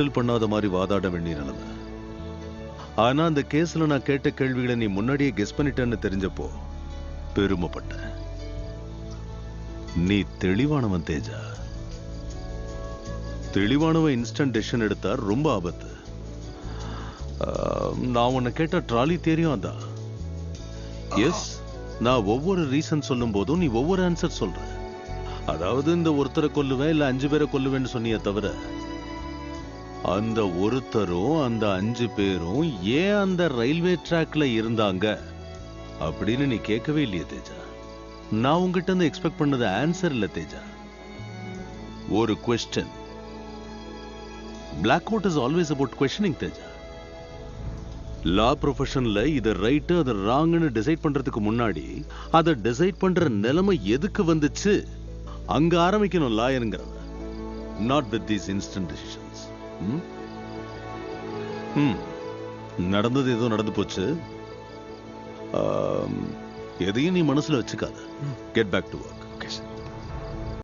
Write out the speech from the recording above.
Settle பண்ணாத மாதிரி வாதாட வேண்டிய நிலைமை. ஆனா அந்த கேஸ்ல நான் கேட்ட கேள்விகளை நீ முன்னாடியே கெஸ் பண்ணிட்டேன்னு தெரிஞ்சப்போ பெருமைப்பட்ட நீ தெளிவானவன் தேஜா. தெளிவானவன் இன்ஸ்டன்ட் டெசிஷன் எடுத்தா ரொம்ப ஆபத்து. நான் உன்னை கேட்ட ட்ராலி தெரியும் அதான். எஸ் நான் ஒவ்வொரு ரீசன் சொல்லும் போதும் நீ ஒவ்வொரு ஆன்சர் சொல்ற. அதாவது இந்த ஒருத்தரை கொல்லுவேன் இல்ல அஞ்சு பேரை கொல்லுவேன்னு சொன்னிய தவிர அந்த ஒருத்தரும் அந்த அஞ்சு பேரும் ஏன் அந்த ரயில்வே ட்ராக்ல இருந்தாங்க? அப்படின்னு நீ கேட்கவே இல்லையே தேஜா. நான் உங்ககிட்ட இருந்து எக்ஸ்பெக்ட் பண்ணது ஆன்சர் இல்ல தேஜா. ஒரு question black out is always about questioning Teja. Law ப்ரொஃபஷன்ல இது ரைட்டு அது ராங்னு டிசைட் பண்றதுக்கு முன்னாடி அதை டிசைட் பண்ற நிலைமை எதுக்கு வந்துச்சு? அங்க ஆரம்பிக்கணும் லாயருங்கிறத not with these instant decisions நடந்தது ஏதோ நடந்து போச்சு. எதையும் நீ மனசுல வச்சுக்காத. Get back to work okay sir